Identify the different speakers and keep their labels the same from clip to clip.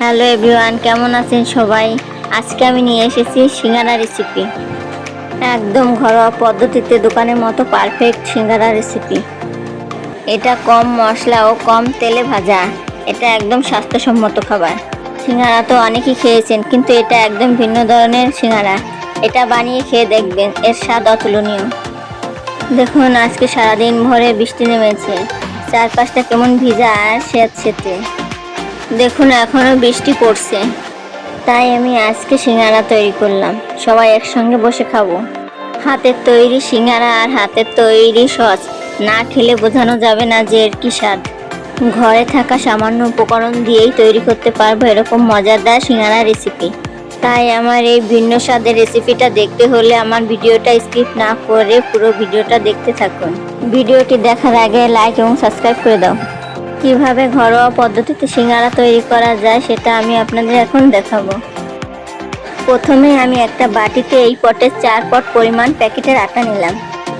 Speaker 1: Hello everyone, কেমন আছেন সবাই? আজকে আমি নিয়ে এসেছি সিঙ্গারা রেসিপি একদম ঘরোয়া পদ্ধতিতে দোকানের মতো পারফেক্ট সিঙ্গারা রেসিপি এটা কম মশলা ও কম তেলে ভাজা। এটা একদম স্বাস্থ্যসম্মত খাবার। সিঙ্গারা তো অনেকেই খেয়েছেন, কিন্তু এটা একদম ভিন্ন ধরনের সিঙ্গারা। এটা বানিয়ে খেয়ে দেখবেন, এর স্বাদ অতুলনীয়। দেখুন, আজকে সারাদিন ভরে বৃষ্টি নেমেছে। চারপাশটা কেমন ভিজা আর স্যাঁতস্যাঁতে দেখুন, এখনও বৃষ্টি পড়ছে। তাই আমি আজকে সিঙ্গারা তৈরি করলাম। সবাই একসঙ্গে বসে খাব। হাতের তৈরি সিঙ্গারা আর হাতের তৈরি সস না খেলে বোঝানো যাবে না যে এর কি স্বাদ। ঘরে থাকা সামান্য উপকরণ দিয়েই তৈরি করতে পারব এরকম মজাদার সিঙ্গারা রেসিপি তাই আমার এই ভিন্ন স্বাদের রেসিপিটা দেখতে হলে আমার ভিডিওটা স্কিপ না করে পুরো ভিডিওটা দেখতে থাকুন। ভিডিওটি দেখার আগে লাইক এবং সাবস্ক্রাইব করে দাও। কীভাবে ঘরোয়া পদ্ধতিতে সিঙ্গারা তৈরি করা যায় সেটা আমি আপনাদের এখন দেখাবো। প্রথমে আমি একটা বাটিতে এই পটের চার পট পরিমাণ প্যাকেটের আটা নিলাম।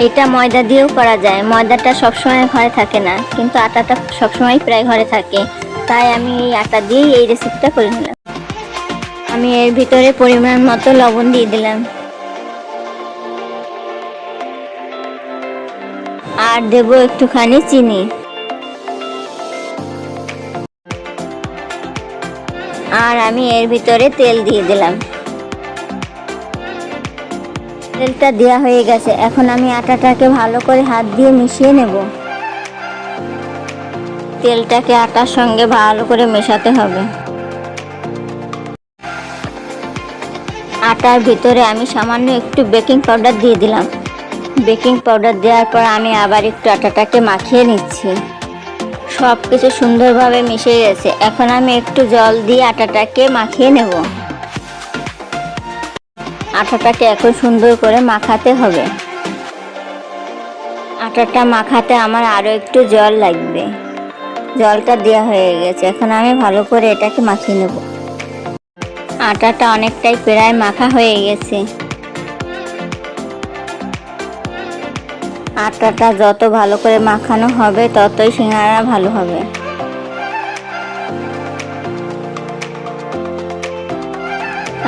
Speaker 1: এটা ময়দা দিয়েও করা যায়। ময়দাটা সবসময় ঘরে থাকে না, কিন্তু আটাটা সবসময় প্রায় ঘরে থাকে। তাই আমি এই আটা দিয়েই এই রেসিপিটা করে নিলাম। আমি এর ভিতরে পরিমাণ মতো লবণ দিয়ে দিলাম। আর দেবো একটুখানি চিনি। আর আমি এর ভিতরে তেল দিয়ে দিলাম। তেলটা দেওয়া হয়ে গেছে। এখন আমি আটাটাকে ভালো করে হাত দিয়ে মিশিয়ে নেব। তেলটাকে আটার সঙ্গে ভালো করে মেশাতে হবে। আটার ভিতরে আমি সামান্য একটু বেকিং পাউডার দিয়ে দিলাম। বেকিং পাউডার দেওয়ার পর আমি আবার একটু আটাটাকে মাখিয়ে নিচ্ছি। সব কিছু সুন্দরভাবে মিশে গেছে। এখন আমি একটু জল দিয়ে আটাটাকে মাখিয়ে নেব। আটাটাকে এখন সুন্দর করে মাখাতে হবে। আটাটা মাখাতে আমার আরও একটু জল লাগবে। জলটা দেওয়া হয়ে গেছে। এখন আমি ভালো করে এটাকে মাখিয়ে নেব। আটাটা অনেকটাই প্রায় মাখা হয়ে গেছে। আটাটা যত ভালো করে মাখানো হবে, ততই সিঙ্গারা ভালো হবে।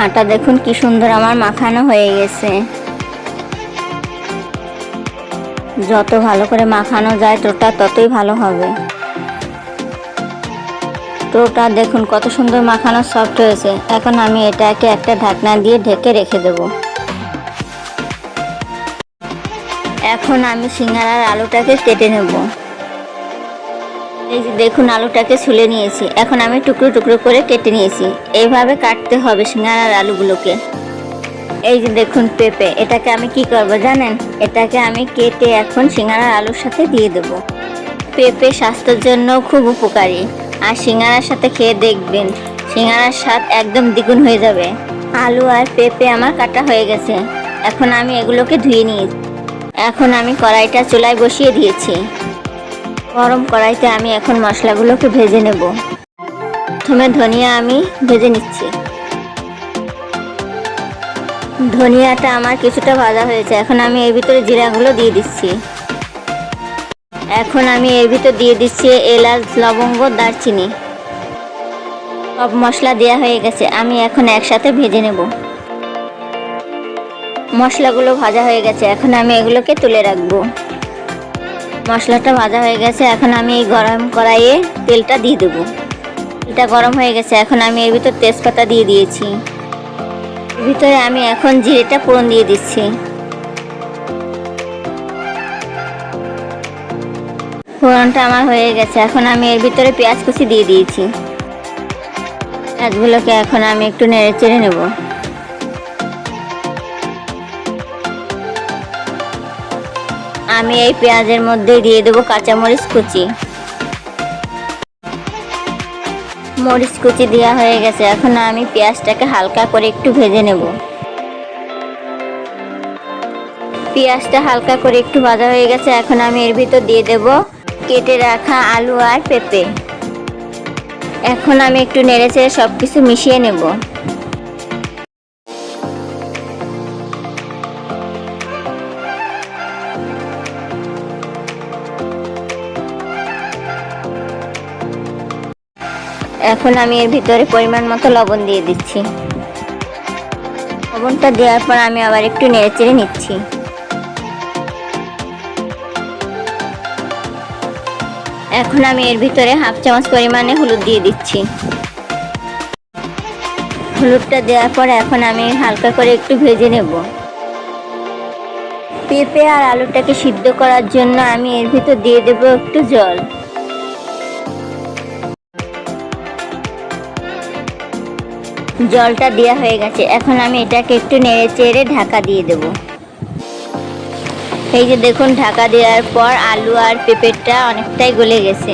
Speaker 1: আটা দেখুন কি সুন্দর আমার মাখানো হয়ে গেছে। যত ভালো করে মাখানো যায় টোটা ততই ভালো হবে। টোটা দেখুন কত সুন্দর মাখানো সফট হয়েছে। এখন আমি এটাকে একটা ঢাকনা দিয়ে ঢেকে রেখে দেবো। এখন আমি সিঙ্গারার আলুটাকে কেটে নেব। এই যে দেখুন, আলুটাকে ছুলে নিয়েছি। এখন আমি টুকরো টুকরো করে কেটে নিয়েছি। এইভাবে কাটতে হবে সিঙ্গারার আলুগুলোকে। এই যে দেখুন, পেঁপে। এটাকে আমি কি করব জানেন? এটাকে আমি কেটে এখন সিঙ্গারার আলুর সাথে দিয়ে দেব। পেঁপে স্বাস্থ্যের জন্য খুব উপকারী। আর সিঙ্গারার সাথে খেয়ে দেখবেন, সিঙ্গারার স্বাদ একদম দ্বিগুণ হয়ে যাবে। আলু আর পেঁপে আমার কাটা হয়ে গেছে। এখন আমি এগুলোকে ধুয়ে নিয়েছি। এখন আমি কড়াইটা চুলায় বসিয়ে দিয়েছি। গরম কড়াইতে আমি এখন মশলাগুলোকে ভেজে নেব। প্রথমে ধনিয়া আমি ভেজে নিচ্ছি। ধনিয়াটা আমার কিছুটা ভাজা হয়েছে। এখন আমি এর ভিতরে জিরাগুলো দিয়ে দিচ্ছি। এখন আমি এর ভিতর দিয়ে দিচ্ছি এলাচ, লবঙ্গ, দারচিনি। সব মশলা দেওয়া হয়ে গেছে। আমি এখন একসাথে ভেজে নেব। মশলাগুলো ভাজা হয়ে গেছে, এখন আমি এগুলোকে তুলে রাখব। মশলাটা ভাজা হয়ে গেছে, এখন আমি এই গরম কড়াইয়ে তেলটা দিয়ে দেবো। তেলটা গরম হয়ে গেছে, এখন আমি এর ভিতর তেজপাতা দিয়ে দিয়েছি। ভিতরে আমি এখন জিরেটা ফোড়ন দিয়ে দিচ্ছি। ফোড়নটা আমার হয়ে গেছে, এখন আমি এর ভিতরে পেঁয়াজ কুচি দিয়ে দিয়েছি। পেঁয়াজগুলোকে এখন আমি একটু নেড়ে চেড়ে নেব। আমি এই পেঁয়াজের মধ্যে দিয়ে দেবো কাঁচামরিচ কুচি। মরিচ কুচি দেওয়া হয়ে গেছে। এখন আমি পেঁয়াজটাকে হালকা করে একটু ভেজে নেব। পেঁয়াজটা হালকা করে একটু ভাজা হয়ে গেছে। এখন আমি এর ভিতর দিয়ে দেব কেটে রাখা আলু আর পেঁপে। এখন আমি একটু নেড়ে চেড়ে সব কিছু মিশিয়ে নেব। এখন আমি এর ভিতরে পরিমাণ মতো লবণ দিয়ে দিচ্ছি। লবণটা দেওয়ার পর আমি আবার একটু নেড়ে চেড়ে নিচ্ছি। এখন আমি এর ভিতরে হাফ চামচ পরিমাণে হলুদ দিয়ে দিচ্ছি। হলুদটা দেওয়ার পর এখন আমি হালকা করে একটু ভেজে নেব। পেঁপে আর আলুটাকে সিদ্ধ করার জন্য আমি এর ভিতর দিয়ে দেবো একটু জল। জলটা দেওয়া হয়ে গেছে। এখন আমি এটাকে একটু নেড়ে চেড়ে ঢাকা দিয়ে দেব। এই যে দেখুন, ঢাকা দেওয়ার পর আলু আর পেঁপেটা অনেকটাই গলে গেছে।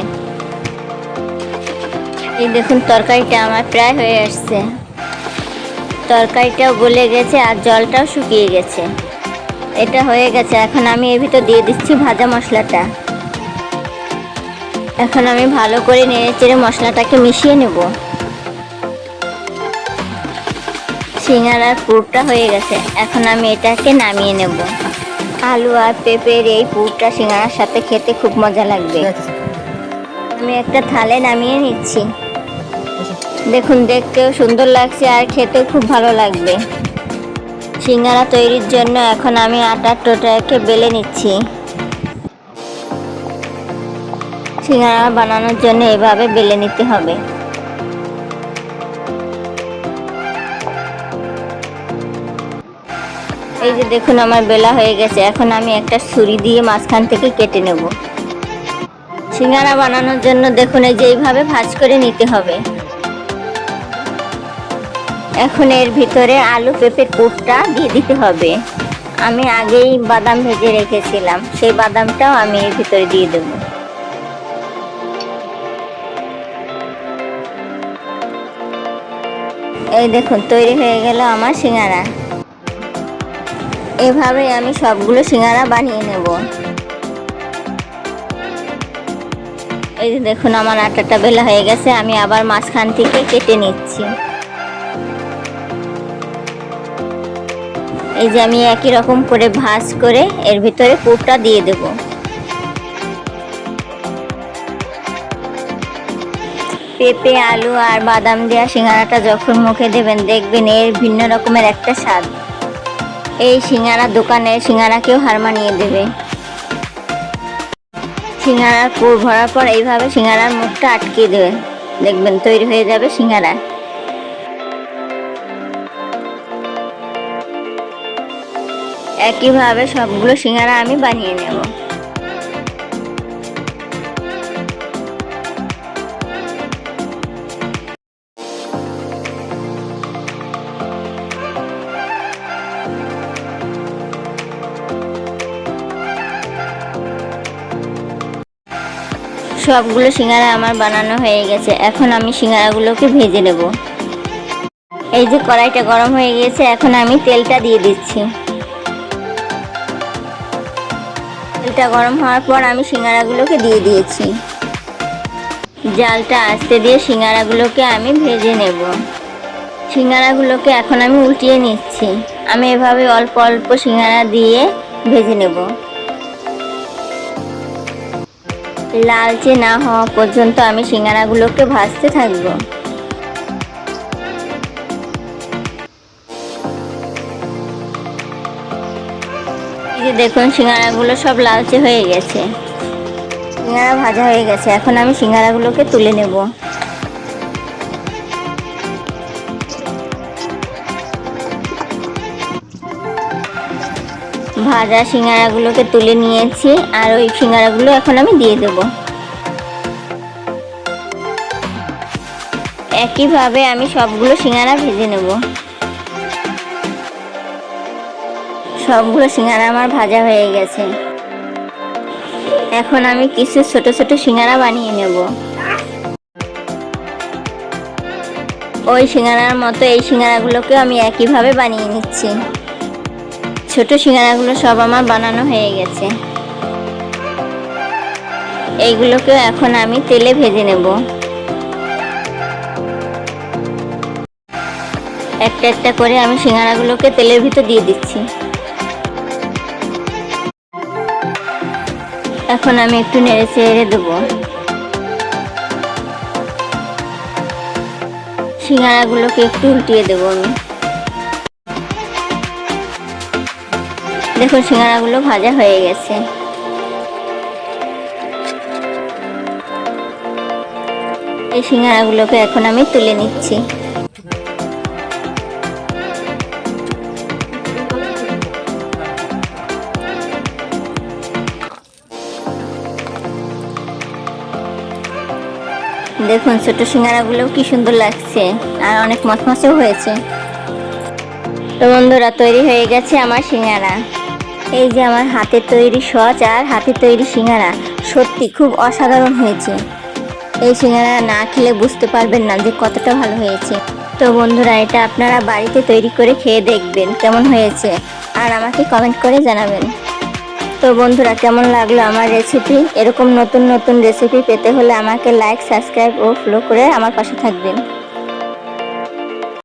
Speaker 1: এই দেখুন, তরকারিটা আমার প্রায় হয়ে আসছে। তরকারিটাও গলে গেছে আর জলটাও শুকিয়ে গেছে। এটা হয়ে গেছে। এখন আমি এর ভিতর দিয়ে দিচ্ছি ভাজা মশলাটা। এখন আমি ভালো করে নেড়ে চেড়ে মশলাটাকে মিশিয়ে নেব। সিঙ্গারার পুরটা হয়ে গেছে। এখন আমি এটাকে নামিয়ে নেব। আলু আর পেঁপের এই পুরটা সিঙ্গারার সাথে খেতে খুব মজা লাগবে। আমি একটা থালে নামিয়ে নিচ্ছি। দেখুন দেখতেও সুন্দর লাগছে আর খেতেও খুব ভালো লাগবে। সিঙ্গারা তৈরির জন্য এখন আমি আটার টোটাকে বেলে নিচ্ছি। সিঙ্গারা বানানোর জন্য এভাবে বেলে নিতে হবে। এই যে দেখুন, আমার বেলা হয়ে গেছে। এখন আমি একটা ছুরি দিয়ে মাঝখান থেকে কেটে নেব। সিঙ্গারা বানানোর জন্য দেখুন, এই যে এইভাবে ভাজ করে নিতে হবে। এখন এর ভিতরে আলু পেঁপের পুরটা দিয়ে দিতে হবে। আমি আগেই বাদাম ভেজে রেখেছিলাম। সেই বাদামটাও আমি এর ভিতরে দিয়ে দেব। এই দেখুন, তৈরি হয়ে গেল আমার সিঙ্গারা। এভাবে আমি সবগুলো সিঙ্গারা বানিয়ে নেব। এই যে দেখুন, আমার আটাটা বেলা হয়ে গেছে, আমি আবার মাঝখান থেকে কেটে নিচ্ছি। এই যে আমি একই রকম করে ভাজ করে এর ভিতরে পুরটা দিয়ে দেব। পেঁপে, আলু আর বাদাম দেওয়া সিঙ্গারাটা যখন মুখে দেবেন, দেখবেন এর ভিন্ন রকমের একটা স্বাদ। এই সিঙ্গারা দোকানে সিঙ্গারাকেও হার মানিয়ে দেবে। সিঙ্গারার পুর ভরার পর এইভাবে সিঙ্গারার মুখটা আটকে দেবে দেখবেন তৈরি হয়ে যাবে সিঙ্গারা। একইভাবে সবগুলো সিঙ্গারা আমি বানিয়ে নেব। সবগুলো সিঙ্গারা আমার বানানো হয়ে গেছে। এখন আমি সিঙ্গারাগুলোকে ভেজে নেব। এই যে কড়াইটা গরম হয়ে গিয়েছে, এখন আমি তেলটা দিয়ে দিচ্ছি। তেলটা গরম হওয়ার পর আমি সিঙ্গারাগুলোকে দিয়ে দিয়েছি। জালটা আস্তে দিয়ে সিঙ্গারাগুলোকে আমি ভেজে নেব। সিঙ্গারাগুলোকে এখন আমি উল্টিয়ে নিচ্ছি। আমি এভাবে অল্প অল্প সিঙ্গারা দিয়ে ভেজে নেব। লালচে না হওয়া পর্যন্ত আমি সিঙ্গারাগুলোকে ভাজতে থাকব। দেখুন, সিঙ্গারাগুলো সব লালচে হয়ে গেছে। সিঙ্গারা ভাজা হয়ে গেছে। এখন আমি সিঙ্গারাগুলোকে তুলে নেব। ভাজা সিঙ্গারাগুলোকে তুলে নিয়েছি আর ওই সিঙ্গারাগুলো এখন আমি দিয়ে দেব। একইভাবে আমি সবগুলো সিঙ্গারা ভেজে নেব। সবগুলো সিঙ্গারা আমার ভাজা হয়ে গেছে। এখন আমি কিছু ছোট ছোট সিঙ্গারা বানিয়ে নেব। ওই সিঙ্গারার মতো এই সিঙ্গারাগুলোকে আমি একইভাবে বানিয়ে নিচ্ছি। ছোট সিঙ্গারাগুলো সব আমার বানানো হয়ে গেছে। এইগুলোকে এখন আমি তেলে ভেজে নেব। একটা একটা করে আমি সিঙ্গারাগুলোকে তেলের ভিতর দিয়ে দিচ্ছি। এখন আমি একটু নেড়ে চেড়ে দেবো। সিঙ্গারাগুলোকে একটু উল্টিয়ে দেবো আমি। দেখুন সিঙ্গারাগুলো ভাজা হয়ে গেছে। এই সিঙ্গারাগুলোকে এখন আমি তুলে নিচ্ছি। দেখুন ছোট সিঙ্গারাগুলো কি সুন্দর লাগছে, আর অনেক মচমচেও হয়েছে। তো বন্ধুরা, তৈরি হয়ে গেছে আমার সিঙ্গারা। এই যে আমার হাতের তৈরি সচ আর হাতের তৈরি সিঙ্গারা। সত্যি খুব অসাধারণ হয়েছে। এই সিঙ্গারা না খেলে বুঝতে পারবেন না যে কতটা ভালো হয়েছে। তো বন্ধুরা, এটা আপনারা বাড়িতে তৈরি করে খেয়ে দেখবেন কেমন হয়েছে। আর আমাকে কমেন্ট করে জানাবেন। তো বন্ধুরা, কেমন লাগল আমার রেসিপি এরকম নতুন নতুন রেসিপি পেতে হলে আমাকে লাইক সাবস্ক্রাইব ও ফলো করে আমার পাশে থাকবেন।